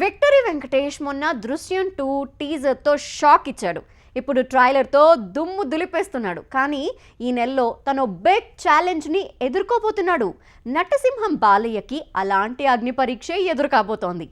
Victory Venkatesh మొన్న దృశ్యం two టీజర్తో shock ఇచ్చాడు. ఇప్పుడు ట్రైలర్తో దుమ్ము దులిపేస్తున్నాడు. కానీ ఈ నెలలో తను బిగ్ ఛాలెంజ్ని ఎదుర్కోబోతున్నాడు. నటసింహం బాలయ్యకి అలాంటి అగ్ని పరీక్షే ఎదురుకాబోతోంది.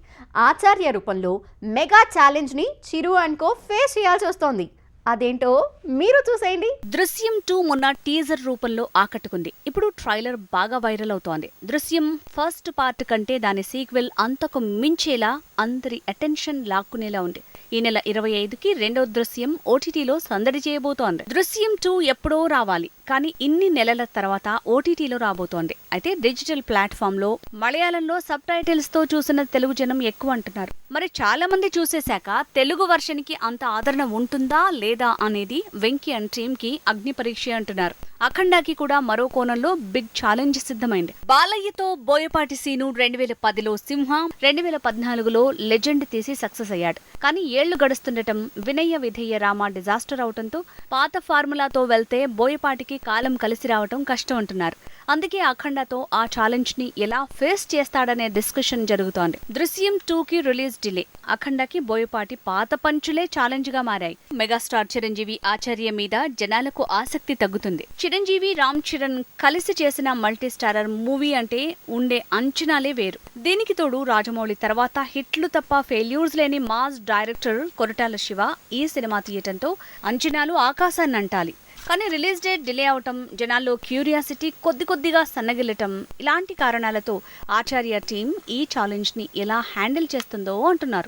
ఆచార్య రూపంలో మెగా ఛాలెంజ్ని చిరు అండ్ కో ఫేస్ చేయాల్సి వస్తోంది. అదేంటో మీరు చూసేయండి. దృశ్యం టూ మొన్న టీజర్ రూపంలో ఆకట్టుకుంది. ఇప్పుడు ట్రైలర్ బాగా వైరల్ అవుతోంది. దృశ్యం ఫస్ట్ పార్ట్ కంటే దాని సీక్వెల్ అంతకు మించేలా అందరి అటెన్షన్ లాక్కునేలా ఉంది. ఈ నెల ఇరవై ఐదుకి రెండో దృశ్యం ఓటీటీలో సందడి చేయబోతోంది. దృశ్యం టూ ఎప్పుడో రావాలి కానీ ఇన్ని నెలల తర్వాత ఓటీటీలో రాబోతోంది. అయితే డిజిటల్ ప్లాట్ఫామ్లో మలయాళంలో సబ్ టైటిల్స్తో చూసిన తెలుగు జనం ఎక్కువ అంటున్నారు. మరి చాలా మంది చూసేశాక తెలుగు వర్షన్కి అంత ఆదరణ ఉంటుందా లేదా అనేది వెంకీ అండ్ టీమ్కి అగ్ని పరీక్ష అంటున్నారు. అఖండాకి కూడా మరో కోణంలో బిగ్ ఛాలెంజ్ సిద్ధమైంది. బాలయ్యతో బోయపాటి సీను రెండు వేల పదిలో సింహ రెండు వేల పద్నాలుగులో లెజెండ్ తీసి సక్సెస్ అయ్యాడు. కానీ ఏళ్ళు గడుస్తుండటం వినయ విధేయ రామ డిజాస్టర్ అవటంతో పాత ఫార్ములాతో వెళ్తే బోయపాటికి కాలం కలిసి రావటం కష్టం అంటున్నారు. అందుకే అఖండతో ఆ ఛాలెంజ్ని ఎలా ఫేస్ చేస్తాడనే డిస్కషన్ జరుగుతోంది. దృశ్యం టూ కి రిలీజ్ డిలే. అఖండకి బోయపాటి పాత పంచులే ఛాలెంజ్గా మారాయి. మెగాస్టార్ చిరంజీవి ఆచార్య మీద జనాలకు ఆసక్తి తగ్గుతుంది. చిరంజీవి రామ్ చరణ్ కలిసి చేసిన మల్టీ స్టారర్ మూవీ అంటే ఉండే అంచనాలే వేరు. దీనికి తోడు రాజమౌళి తర్వాత హిట్లు తప్ప ఫెయిల్యూర్స్ లేని మాస్ డైరెక్టర్ కొరటాల శివ ఈ సినిమా తీయటంతో అంచనాలు ఆకాశాన్ని అంటాలి. కానీ రిలీజ్ డేట్ డిలే అవటం జనాల్లో క్యూరియాసిటీ కొద్ది కొద్దిగా సన్నగిల్లటం ఇలాంటి కారణాలతో ఆచార్య టీం ఈ ఛాలెంజ్ని ఎలా హ్యాండిల్ చేస్తుందో అంటున్నారు.